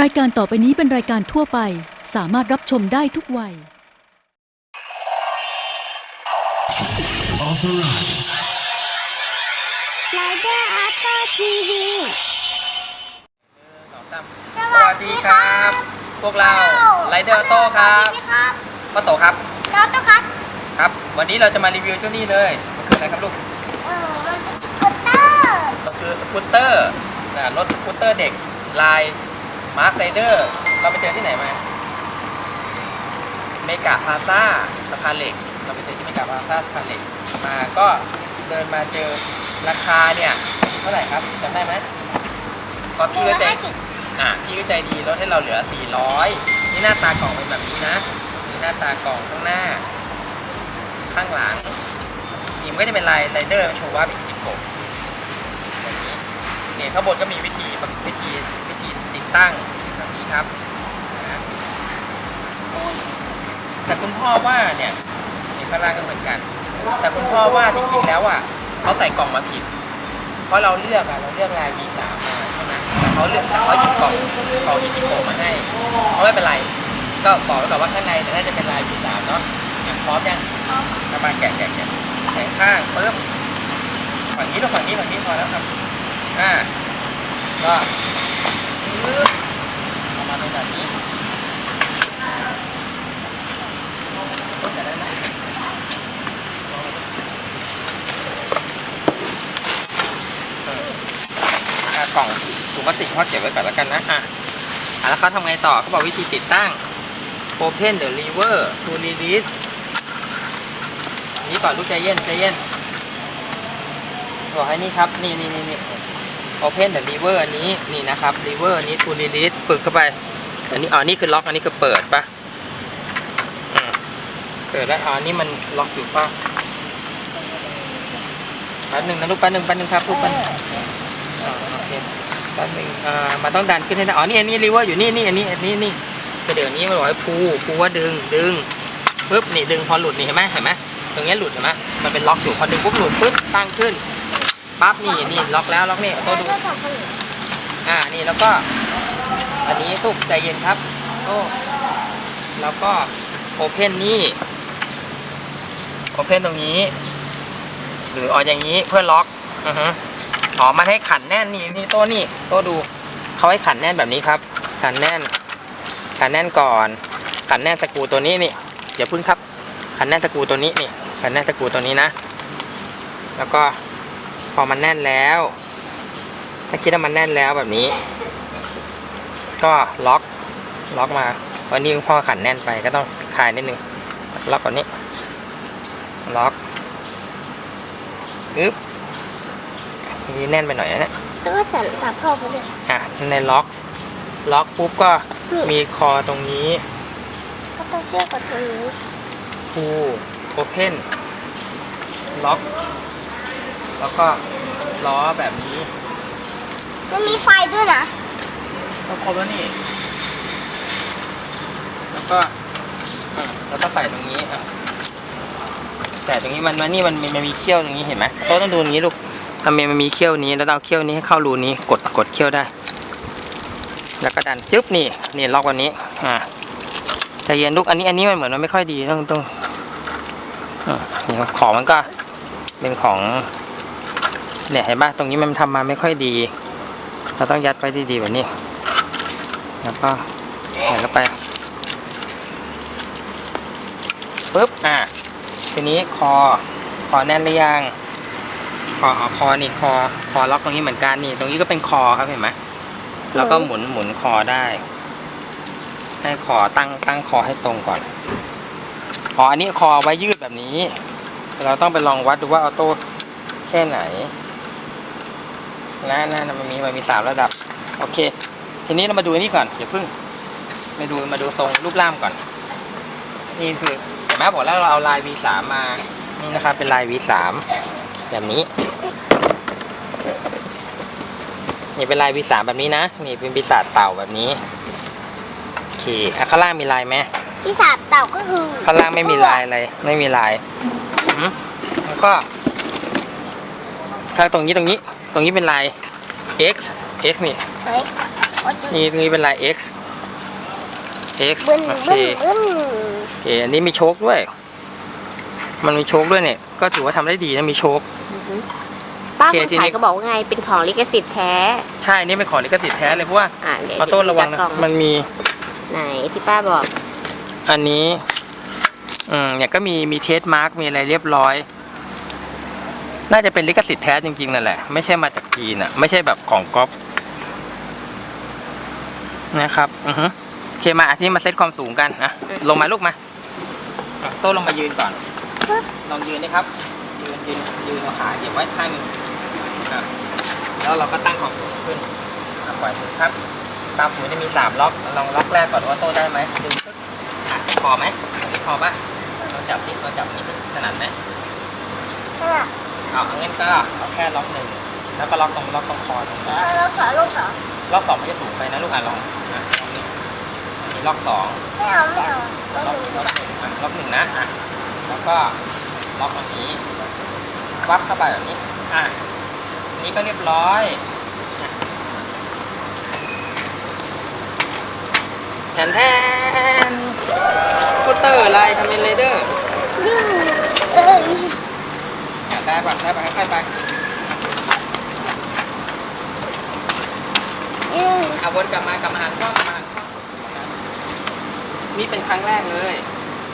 รายการต่อไปนี้เป็นรายการทั่วไป สามารถรับชมได้ทุกวัย Authorize. ไลเดอร์อัตโตทีวีสวัสดีครับ พวกเราไรเดอร์โต้ครับครับพ่อโตครับ เราโต้ครับ ครับ วันนี้เราจะมารีวิวเจ้านี่เลย มันคืออะไรครับลูก เออมันเป็นสกูตเตอร์ มัน คือสกูตเตอร์นะรถสกูตเตอร์เด็กลายมาร์คไรเดอร์ เราไปเจอที่ไหนมาเมกาพาซาสะพานเหล็ก เราไปเจอที่เมกาพาซาสะพานเหล็ก มาก็เดินมาเจอราคาเนี่ยเท่าไหร่ครับจำได้ไหมก็หพี่นึ่งก็ร้อยใจห้าสิบอะพี่ก็ใจดีลดให้เราเหลือ 400 นี่หน้าตากล่องเป็นแบบนี้นะนี่หน้าตากล่องข้างหน้า ข้างหลังนี่มันก็จะเป็นลายไรเดอร์โชว์ว่าเป็นจิโกะแบบนี้ นี่ข้างบนก็มีวิธีวิธีวิธีติดตั้งแบบนี้ครับนะแต่คุณพ่อว่าเนี่ยนี่ข้างล่างก็เหมือนกัน แต่คุณพ่อว่าจริงๆแล้วอะเขาใส่กล่องมาผิด เพราะเราเลือกอะเราเลือกลาย V3 มาใช่ไหมแต่เขาเลือกแต่เขาหยิบกล่องกล่องอิจิโกมาให้เขาไม่เป็นไร ก็บอกไว้ก่อนว่าข้างในเนี่ยน่าจะเป็นลาย V3 เนาะอะพร้อมยังทำมาแกะแกะแกะแขนข้างปึ๊บฝั่งนี้ต้อฝั่งนี้ฝั่งนี้พอแล้วครับ อ่าก็ออกมาเป็นแบบนี้ต่ได้ไหมอะกล่องถุงพลาสติกเขาเก็บไว้ก่อนแล้วกันนะอะอะแล้วเขาทำไงต่อเขาบอกวิธีติดตั้ง Open the lever to release นี่ก่อนลูกใจเย็นใจเย็นบอกให้นี่ครับ นี่นี่นี่นี่ Open the lever อันนี้นี่นะครับ lever อันนี้ to release ฝึกเข้าไป อันนี้อ๋อนี่คือล็อกอันนี้คือเปิดปะอืมเปิดแล้วอ๋อนี่มันล็อกอยู่ปะแป๊บหนึ่งนะลูกแป๊บหนึ่งแป๊บหนึ่งครับลูกแป๊บหนึ่งอ่าโอเคแป๊บหนึ่งอ่ามันต้องดันขึ้นให้ได้อ๋อนี่อันนี้ lever อยู่นี่นี่อันนี้อันนี้นี่คือเดี๋ยวนี้มันบอกให้พูพูว่าดึงดึงปุ๊บนี่ดึงพอหลุดนี่เห็นไหมเห็นไหมตรงนี้หลุดเห็นไหมมันเป็นล็อกอยู่พอดึงปุ๊บหลุดปุ๊บตั้งขึ้น ปั๊บนี่นี่ล็อกแล้วล็อกนี่ไลโต้ดูเดอร์สองคนอ่านี่แล้วก็ อันนี้ทุกใจเย็นครับโอ้แล้วก็โอเพนนี่โอเพนตรงนี้ หรือออกอย่างนี้เพื่อล็อกอือฮึอ๋อมันให้ขันแน่นนี่นี่โต้นี่โต้ดูเขาให้ขันแน่นแบบนี้ครับ ขันแน่น ขันแน่นก่อน ขันแน่นสกรูตัวนี้นี่อย่าพึ่งครับ ขันแน่นสกรูตัวนี้นี่ขันแน่นสกรูตัวนี้นะ แล้วก็ พอมันแน่นแล้ว ถ้าคิดว่ามันแน่นแล้วแบบนี้ ก็ล็อกล็อกมาวันนี้พ่อขันแน่นไปก็ต้องคลายนิดนึงล็อกก่อนนี้ ล็อกอึ๊บนี่แน่นไปหน่อยนะเนี่ยตัวฉันตัดพ่อไปเลยอะในล็อก ล็อกปุ๊บก็นี่มีคอตรงนี้ ก็ต้องเชื่อมกับตรงนี้พูโอเพนล็อก แล้วก็ล้อแบบนี้มันมีไฟด้วยนะก็ครบแล้วนี่ แล้วก็อะแล้วก็ใส่ตรงนี้อะใส่ตรงนี้มันมันนี่มันมีมันมีเขี้ยวตรงนี้เห็นไหมโต๊ะต้องดูตรงนี้ลูกทำไมมันมีเขี้ยวนี้แล้วเราเอาเขี้ยวนี้ให้เข้ารูนี้กดกดเขี้ยวได้ แล้วก็ดันจึ๊บนี่นี่ล็อกวันนี้อ่าใจเย็นลูกอันนี้อันนี้มันเหมือนมันไม่ค่อยดีต้องต้องอ่านี่ของมันก็เป็นของ เนี่ยเห็นป่ะตรงนี้มันทำมาไม่ค่อยดี เราต้องยัดไว้ดีๆแบบนี้ แล้วก็ใส่เข้าไปปึ๊บอะทีนี้คอคอแน่นหรือยังคออ๋อคอนี่คอคอล็อกตรงนี้เหมือนกันนี่ ตรงนี้ก็เป็นคอครับเห็นไหมแล้วก็หมุนหมุนคอได้ ให้คอตั้งตั้งคอให้ตรงก่อนอ๋ออันนี้คอไว้ยืดแบบนี้ เราต้องไปลองวัดดูว่าออโต้แค่ไหน นะนะนะมันมีมันมีสามระดับ โอเค ทีนี้เรามาดูอันนี้ก่อนอย่าเพิ่งมาดูมาดูทรงรูปร่างก่อน นี่คือเห็นไหมบอกแล้วเราเอาลาย V3 มา นี่นะครับ เป็นลาย V3 แบบนี้ นี่เป็นลาย V3 แบบนี้นะ นี่เป็นปีศาจเต่าแบบนี้ โอเคอะข้างล่างมีลายไหมปีศาจเต่าก็คือข้างล่างไม่มีลายอะไรไม่มีลายอืมแล้วก็ข้างตรงนี้ตรงนี้ ตรงนี้เป็นลาย X X นี่เฮ้ยโอ้ยนี่ตรงนี้เป็นลาย X X บึ้นโอเคบึ้นบึ้นโอเคอันนี้มีโชคด้วย มันมีโชคด้วยเนี่ย ก็ถือว่าทำได้ดีนะมีโชคป้าโอเคคนทีนี้ขายก็บอกว่าไงเป็นของลิขสิทธิ์แท้ ใช่อันนี่เป็นของลิขสิทธิ์แท้เลยเพราะว่าอ่าเดี๋ยวออโต้ระวังนะจัดกล่อมันมี ไหนที่ป้าบอก อันนี้ อืมเนี่ยก็มีมีเทสมาร์กมีอะไรเรียบร้อย น่าจะเป็นลิขสิทธิ์แท้จริงๆนั่นแหละ ไม่ใช่มาจากจีนอะ ไม่ใช่แบบของก๊อปนะครับ อือฮึโอเคมาอันนี้มาเซตความสูงกันอะลงมาลูกมาอะโต้ลงมายืนก่อน ลองยืนนี่ครับ ยืนยืนยืนเอาขาเหยียบไว้ข้างหนึ่งอะแล้วเราก็ตั้งความสูงขึ้นอะปล่อยมือครับ ตามสูงจะมีสามล็อก ลองล็อกแรกก่อนว่าโต้ได้ไหมดึงปึ๊บอะพอไหมอันนี้พอปะเราจับที่เราจับอย่างนี้ถนัดไหมอะ เอาเอางั้นก็เอาแค่ล็อกหนึ่งแล้วก็ล็อกตรงล็อกตรงคอตรงเอนี้อลูกสองลูกสองล็อกสองมันจะสูงไปนะลูกอะลองอะลองนี่อันนี้ล็อกสองไม่เอาไม่เอาลูกล็อกหนึ่งล็อกหนึ่งอะล็อกหนึ่งนะอะแล้วก็ล็อกตรงนี้วับเข้าไปแบบนี้อะอันนี้ก็เรียบร้อยอะแทนแทนสกูตเตอร์อะไรทำเป็นเรเดอร์ เอออะ ได้ปะได้ปะค่อยๆไปอืมอะวนกลับมากลับมาหาช่องกลับมาหาช่องนี่เป็นครั้งแรกเลย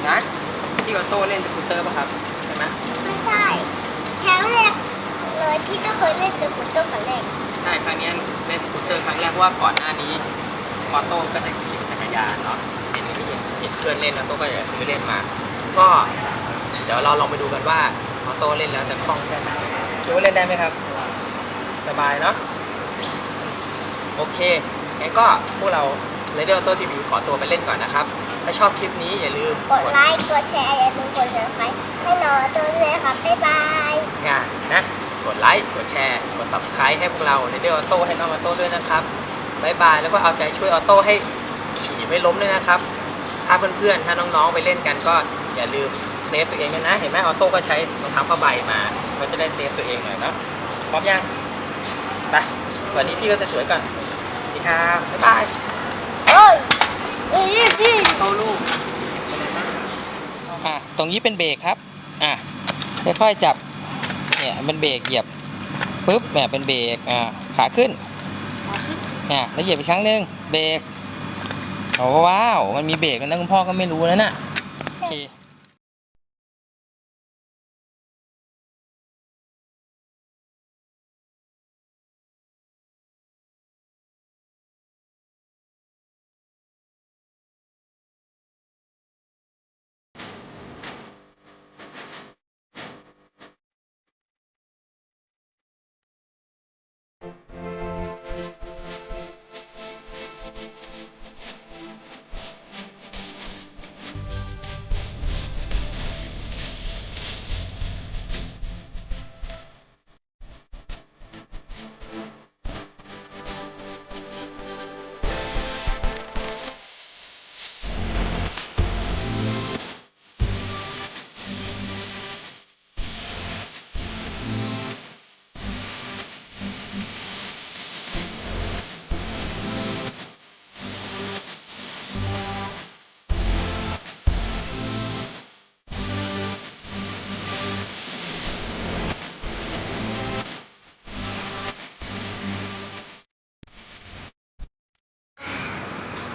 นะที่ออโต้เล่นสกูตเตอร์ป่ะครับใช่ไหมไม่ใช่ครั้งแรกเลยที่ก็เคยเล่นสกูตเตอร์ครั้งแรกใช่ครั้งนี้เล่นสกูตเตอร์ครั้งแรกเพราะว่าก่อนหน้านี้ออโต้ก็จะขี่จักรยานเนาะเห็นเห็นเห็นเพื่อนเล่นออโต้ก็จะซื้อเล่นมา ก็เดี๋ยวเราลองไปดูกันว่า ออโต้เล่นแล้วจะคล่องแค่ไหนคิดว่าเล่นได้ไหมครับ สบายเนาะโอเคงั้นก็พวกเราเรดิโอโต้ทีวีขอตัวไปเล่นก่อนนะครับ ถ้าชอบคลิปนี้อย่าลืมกดไลค์กดแชร์อย่าลืมกด subscribe ให้น้องตัวด้วยครับบ๊ายบายงานนะกดไลค์กดแชร์กด subscribe ให้พวกเราเรดิโอโต้ให้น้องออโต้ด้วยนะครับบ๊ายบายแล้วก็เอาใจช่วยออโต้ให้ขี่ไม่ล้มด้วยนะครับ ถ้าเพื่อนๆถ้าน้องๆไปเล่นกันก็อย่าลืม เซฟตัวเองด้วยนะ เห็นไหมออโต้ก็ใช้รองเท้าผ้าใบมาก็จะได้เซฟตัวเองหน่อยเนาะพร้อมยังไปวันนี้พี่ก็จะสวยก่อนสวัสดีครับบ๊ายบายเอ้ยอีอีเข้าลูกอะตรงนี้เป็นเบรกครับอะค่อยๆจับเนี่ยเป็นเบรกเหยียบปุ๊บเนี่ยเป็นเบรกอ่าขาขึ้นอะแล้วเหยียบอีกครั้งหนึ่งเบรกโอ้ว้าว มันมีเบรกแล้วนะคุณพ่อก็ไม่รู้นะน่ะโอเค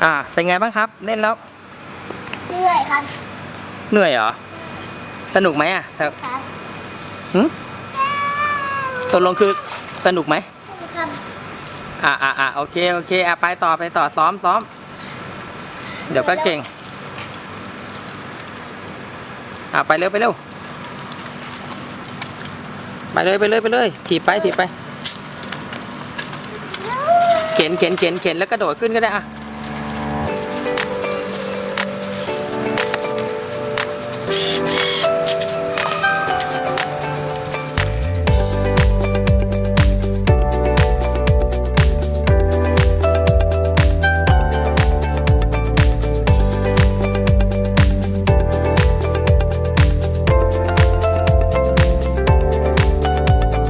อ่า เป็นไงบ้างครับ เล่นแล้ว เหนื่อยครับเหนื่อยเหรอ สนุกไหมอะครับครับหึตกลงคือสนุกไหมครับอ่าอ่าอ่าโอเค โอเคอะไปต่อไปต่อซ้อมซ้อม เดี๋ยวก็เก่ง อะไปเร็วไปเร็ว ไปเลยไปเลยไปเลยถีบไปถีบไป เข็นเข็นเข็นเข็นแล้วกระโดดขึ้นก็ได้อะ